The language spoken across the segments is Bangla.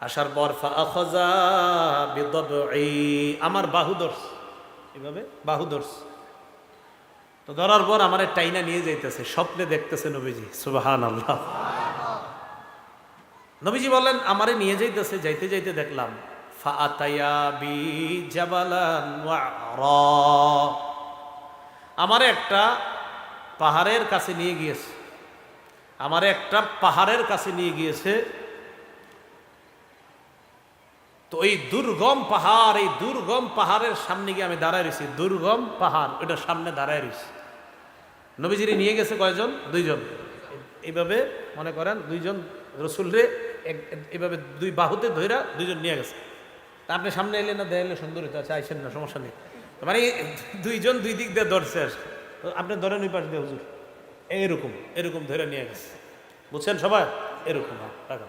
আসার পর আমার বাহু ধরস এভাবে? বাহু ধরস তো ধরার পর আমার টাইনা নিয়ে যাইতেছে, স্বপ্নে দেখতেছে নবীজি। সুবাহান আল্লাহ নবীজি বলেন আমারে নিয়ে যাইতেছে, যাইতে যাইতে দেখলাম। আমারে একটা পাহাড়ের কাছে নিয়ে গিয়েছে। আমারে একটা পাহাড়ের কাছে নিয়ে গিয়েছে তো এই দুর্গম পাহাড়, এই দুর্গম পাহাড়ের সামনে গিয়ে আমি দাঁড়ায় রয়েছি দুর্গম পাহাড় ওটার সামনে দাঁড়ায় রয়েছি নবীজিরে নিয়ে গেছে কয়জন? দুইজন। এইভাবে, মনে করেন, দুইজন রসুলরে এইভাবে দুই বাহুতে ধইরা দুইজন নিয়ে গেছে। তা আপনি সামনে এলে না দেয়ালে সুন্দর হইতে আছে আইসেন না, সমস্যা নেই। মানে দুইজন দুই দিক দিয়ে ধরছে আর আপনি ধরেন ওই পাশ দিয়ে, হুজুর। এইরকম, এরকম ধরে নিয়ে গেছে। বুঝছেন সবাই? এরকম হ্যাঁ রাখা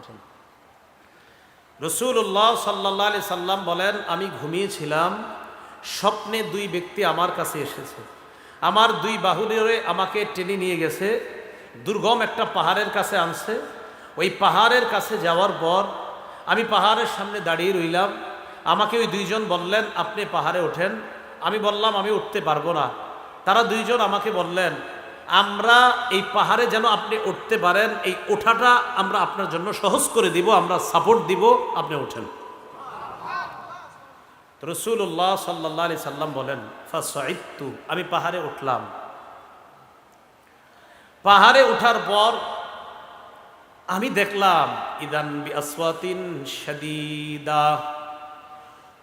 ওঠেন রসুল্লাহ সাল্লাহ আলি সাল্লাম বলেন, আমি ঘুমিয়েছিলাম, স্বপ্নে দুই ব্যক্তি আমার কাছে এসেছে। আমার দুই বাহুরে আমাকে টেনে নিয়ে গেছে। দুর্গম একটা পাহাড়ের কাছে আনছে। ওই পাহাড়ের কাছে যাওয়ার পর আমি পাহাড়ের সামনে দাঁড়িয়ে রইলাম। আমাকে ওই দুইজন বললেন, আপনি পাহাড়ে ওঠেন। আমি বললাম, আমি উঠতে পারব না। তারা দুইজন আমাকে বললেন আমরা এই পাহাড়ে যেন আপনি উঠতে পারেন, এই ওঠাটা আমরা আপনার জন্য সহজ করে দিব, আমরা সাপোর্ট দিব, আপনি ওঠেন। রসুল্লাহ সাল্লাহ আলি সাল্লাম বলেন, ফাসাইতু আমি পাহাড়ে উঠলাম। পাহাড়ে ওঠার পর আমি দেখলাম, ইদান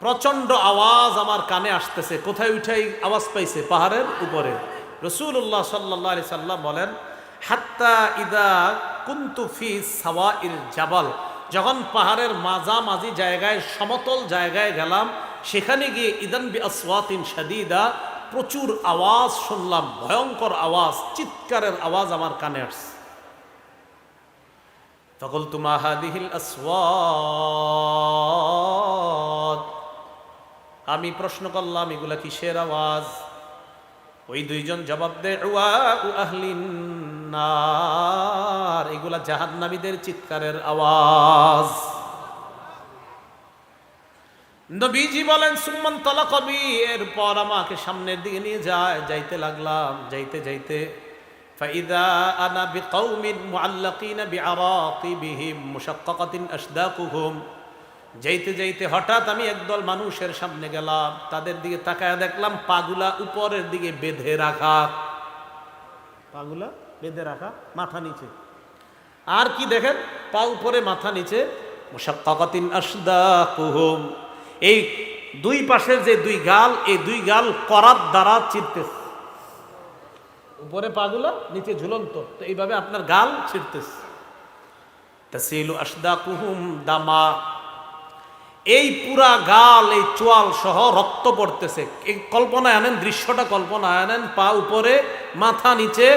প্রচণ্ড আওয়াজ আমার কানে আসতেছে। কোথায় উঠাই আওয়াজ পাইছে? পাহাড়ের উপরে। রসুল্লাহ সাল্লাহ আলি সাল্লাম বলেন, হাত্তা ইদা কুন্তু ফি সাওয়া ইল জাবাল। যখন পাহাড়ের মাঝামাঝি জায়গায়, সমতল জায়গায় গেলাম, সেখানে গিয়ে ইদান বি আসওয়াতিন সাদিদা প্রচুর আওয়াজ শুনলাম, ভয়ঙ্কর আওয়াজ, চিৎকারের আওয়াজ আমার কানে আসছে। তখন তুমা হাদিহিল আসওয়াত আমি প্রশ্ন করলাম, এগুলা কিসের আওয়াজ? ওই দুইজন জবাব দেয় উয়া উ আহলিন নার এগুলা জাহান্নামীদের চিৎকারের আওয়াজ নবীজি বলেন সুম্মান তলা কবি এরপর আমাকে সামনের দিকে নিয়ে যায় যাইতে লাগলাম যাইতে যাইতে فإذا أنا بقوم معلقين بعراقبهم مشققة أشداقهم যাইতে যাইতে হঠাৎ আমি একদল মানুষের সামনে গেলাম, তাদের দিকে তাকায় দেখলাম পাগুলা উপরের দিকে বেঁধে রাখা। পাগুলা বেঁধে রাখা, মাথা নিচে। আর কি দেখেন? পা উপরে, মাথা নিচে। আসদাকুহুম। এই দুই পাশের যে দুই গাল, এই দুই গাল করাত দ্বারা চিরতেছে উপরে পাগুলা, নিচে ঝুলন্ত। তো এইভাবে আপনার গাল ছিঁড়তেছে। তাসিলু আসদাকুহুম দামা। এই পুরা গাল, এই চোয়াল সহ রক্ত পড়তেছে। এই কল্পনায় আনেন, দৃশ্যটা কল্পনায় আনেন, পা উপরে, মাথা নিচে,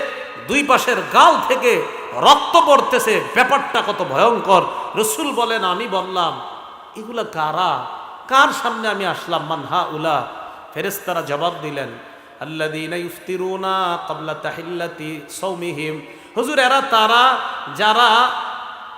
দুই পাশের গাল থেকে রক্ত পড়তেছে। ব্যাপারটা কত ভয়ঙ্কর। রসুল বলেন, আমি বললাম, এগুলা কারা? কার সামনে আমি আসলাম? মানহা উলা ফেরেস্তারা জবাব দিলেন তাহিল্লাতি সৌমিহিম হুজুর, এরা তারা, যারা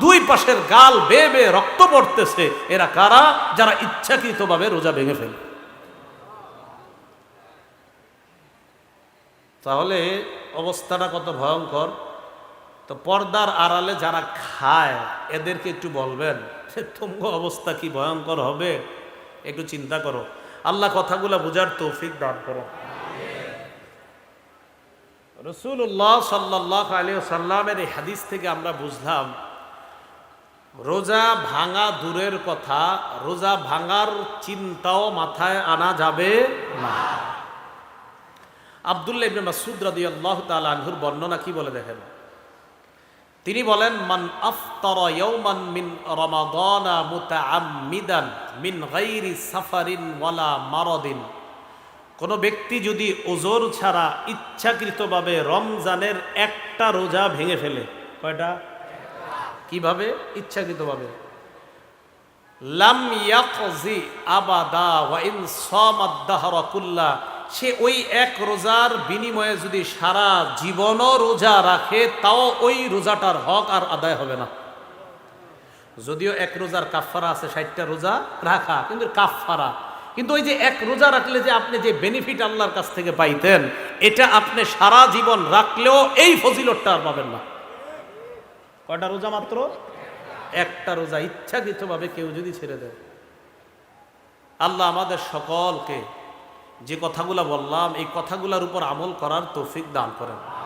দুই পাশের গাল বেয়ে বেয়ে রক্ত পড়তেছে। এরা কারা? যারা ইচ্ছাকৃতভাবে রোজা ভেঙে ফেলে। তাহলে অবস্থাটা কত ভয়ঙ্কর। তো পর্দার আড়ালে যারা খায়, এদেরকে একটু বলবেন সে তুঙ্গ অবস্থা কি ভয়ঙ্কর হবে? একটু চিন্তা করো। আল্লাহ কথাগুলো বোঝার তৌফিক দান করো। রসুল্লাহ সাল্লাহ আলী সাল্লামের এই হাদিস থেকে আমরা বুঝলাম রোজা ভাঙা দূরের কথা, রোজা ভাঙার চিন্তাও মাথায় আনা যাবে না। আবদুল্লাহ ইবনে মাসুদ রাদিয়াল্লাহু তাআলা আনহুর বর্ণনা কি বলে দেখেন? তিনি বলেন, মান আফতারা ইয়াওমান মিন রমাদানা মুতাআম্মিদান মিন গায়রি সাফারিন ওয়ালা মারাদিন। কোন ব্যক্তি যদি ওজোর ছাড়া ইচ্ছাকৃতভাবে রমজানের একটা রোজা ভেঙে ফেলে, কয়টা? কীভাবে? ইচ্ছাকৃতভাবে। লাম ইয়াকজি আবাদা ওয়া ইন সামাদাহরা কুল্লা। সে ওই এক রোজার বিনিময়ে যদি সারা জীবনও রোজা রাখে, তাও ওই রোজাটার হক আর আদায় হবে না। যদিও এক রোজার কাফারা আছে, ষাটটা রোজা রাখা, কিন্তু কাফারা কিন্তু ওই যে এক রোজা রাখলে যে আপনি যে বেনিফিট আল্লাহর কাছ থেকে পাইতেন, এটা আপনি সারা জীবন রাখলেও এই ফজিলতটা আর পাবেন না। কয়টা রোজা মাত্র? একটা রোজা ইচ্ছাকৃতভাবে কেউ যদি ছেড়ে দেয়। আল্লাহ আমাদের সকলকে যে কথাগুলো বললাম, এই কথাগুলোর উপর আমল করার তৌফিক দান করেন।